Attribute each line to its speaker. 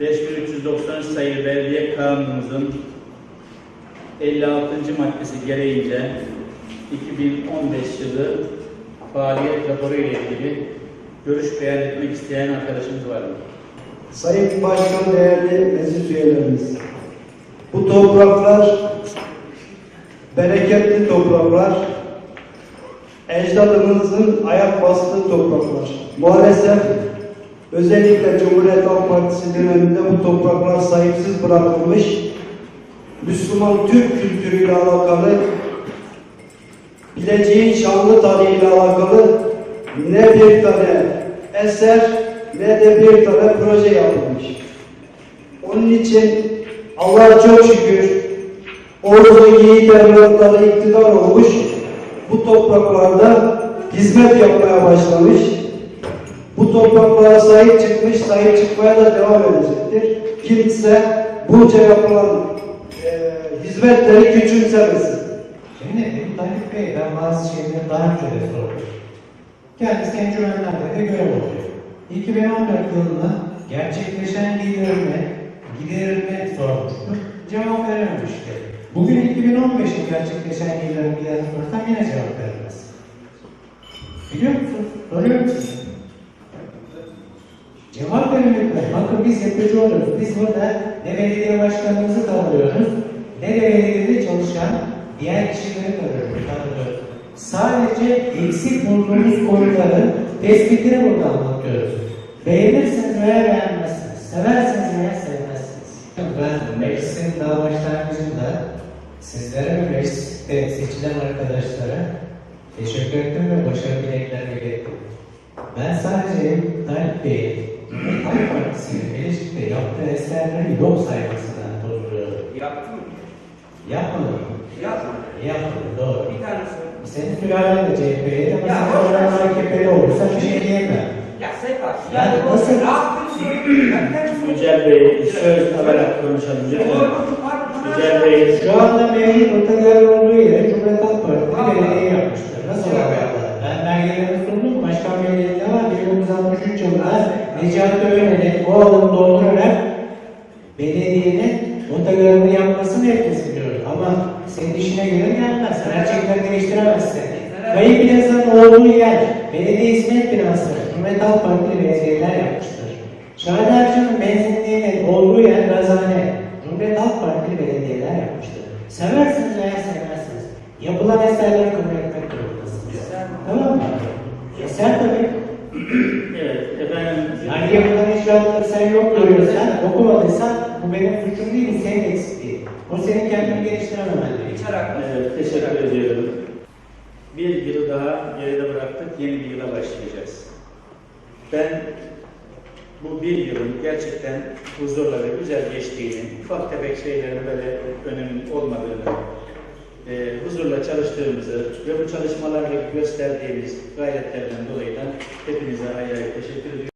Speaker 1: 5393 sayılı Belediye Kanunumuzun 56. maddesi gereğince 2015 yılı faaliyet raporu ile ilgili görüş beyan etmek isteyen arkadaşımız var mı?
Speaker 2: Sayın Başkan, değerli meclis üyelerimiz. Bu topraklar bereketli topraklar, ecdadımızın ayak bastığı topraklar. Maalesef özellikle Cumhuriyet Halk Partisi döneminde bu topraklar sahipsiz bırakılmış. Müslüman Türk kültürüyle alakalı, bileceğin şanlı tarihiyle alakalı ne bir tane eser ne de bir tane proje yapılmış. Onun için Allah'a çok şükür ordu yiğit evlatları iktidar olmuş, bu topraklarda hizmet yapmaya başlamış. Bu topraklara sahip çıkmış, sahip çıkmaya da devam edecektir. Kimse bunca yapılan eee hizmetleri küçümsemesin.
Speaker 3: Şimdi Ebu Talip Bey ben bazı şeyleri daha önce de sordum. Kendisi encümenlerde de görev oluyor. 2014 yılında gerçekleşen giderilme, giderilme sormuştuk. Cevap verememişti. Bugün 2015'in gerçekleşen giderilme giderilme sorsam yine cevap veremez. Biliyor musunuz? Soruyor musunuz? Veremedik. Bakın biz yapıcı oluyoruz. Biz burada ne belediye başkanımızı tanıyoruz, ne de belediyede çalışan diğer kişileri tanıyoruz. Sadece eksik bulduğumuz konuların tespitini burada anlatıyoruz. Beğenirsiniz veya beğenmezsiniz. Seversiniz veya sevmezsiniz. Ben meclisin daha başlangıcında sizlere ve mecliste seçilen arkadaşlara teşekkür ettim ve başarı dileklerimi ilettim. Ben sadece Tayyip Bey'in Halk Partisi'nin Beşik'te yaptığı eserleri yok saymasından bozuluyorum.
Speaker 4: Yaptı mı?
Speaker 3: Yapmadı mı?
Speaker 4: Yapmadı.
Speaker 3: Yapmadı, doğru.
Speaker 4: Bir tane söyle.
Speaker 3: Senin sülalen de CHP'ye ama
Speaker 4: Ya,
Speaker 3: sen
Speaker 4: boş ver.
Speaker 3: oradan AKP'li olursa bir şey diyemem.
Speaker 4: Ya Sefa,
Speaker 3: Yani
Speaker 4: yani
Speaker 3: nasıl-
Speaker 4: yaptığını söyleyeyim. Ben kendim.
Speaker 1: Yücel Bey söz alarak konuşalım lütfen. Yücel Bey
Speaker 3: Şu anda mevcut otogar olduğu yere Cumhuriyet Halk Partisi belediye Necati Öğren'in o alanı doldurarak belediyenin otogarını yapmasını herkes biliyor. Ama senin işine göre gelmez. Gerçekten değiştiremezsin. Kayıp plazanın olduğu yer belediye hizmet binası. Cumhuriyet Halk Partili belediyeler yapmıştır. Şahane Ercan'ın benzinliğinin olduğu yer gazhane. Cumhuriyet Halk Partili belediyeler yapmıştır. Seversiniz veya sevmezsiniz. Yapılan eserleri kabul etmek durumundasınız. Tamam mı? Eser tabii.
Speaker 1: evet efendim
Speaker 3: Yani yapılan inşaatları sen yok görüyorsan, okumadıysan bu benim suçum değil, senin eksikliğin. O senin kendini geliştirememen değil.
Speaker 4: İçer
Speaker 1: Evet, teşekkür ediyorum. Bir yılı daha geride bıraktık, yeni bir yıla başlayacağız. Ben bu bir yılın gerçekten huzurla ve güzel geçtiğini, ufak tefek şeylerin böyle önemli olmadığını, e, huzurla çalıştığımızı ve bu çalışmalarla gösterdiğimiz gayretlerden dolayı da hepinize ayrı ayrı teşekkür ediyorum.